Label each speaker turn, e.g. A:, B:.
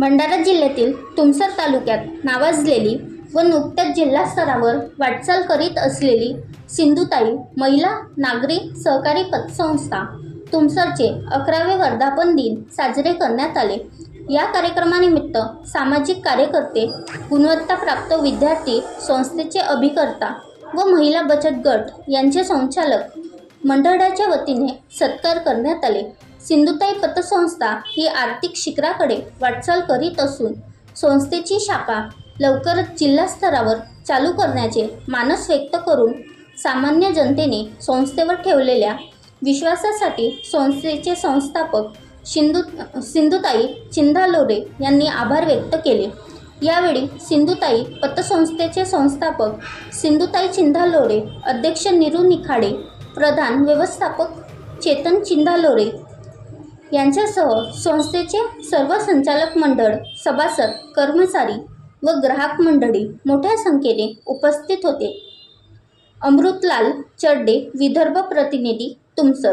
A: भंडारा जिल्ह्यातील तुमसर तालुक्यात नावाजलेली व नुकत्याच जिल्हा स्तरावर वाटचाल करीत असलेली सिंधुताई महिला नागरी सहकारी पतसंस्था तुमसरचे अकरावे वर्धापन दिन साजरे करण्यात आले. या कार्यक्रमानिमित्त सामाजिक कार्यकर्ते गुणवत्ताप्राप्त विद्यार्थी संस्थेचे अभिकर्ता व महिला बचत गट यांचे संचालक मंडळाच्या वतीने सत्कार करण्यात आले. सिंधुताई पतसंस्था ही आर्थिक शिखराकडे वाटचाल करीत असून संस्थेची शाखा लवकरच जिल्हा स्तरावर चालू करण्याचे मानस व्यक्त करून सामान्य जनतेने संस्थेवर ठेवलेल्या विश्वासासाठी संस्थेचे संस्थापक सिंधू सिंधुताई चिंधालोरे यांनी आभार व्यक्त केले. यावेळी सिंधुताई पतसंस्थेचे संस्थापक सिंधुताई चिंधालोरे अध्यक्ष निरू निखाडे प्रधान व्यवस्थापक चेतन चिंधालोरे यांच्यासह संस्थेचे सर्व संचालक मंडळ सभासद कर्मचारी व ग्राहक मंडळी मोठ्या संख्येने उपस्थित होते. अमृतलाल चड्डे विदर्भ प्रतिनिधी तुमसर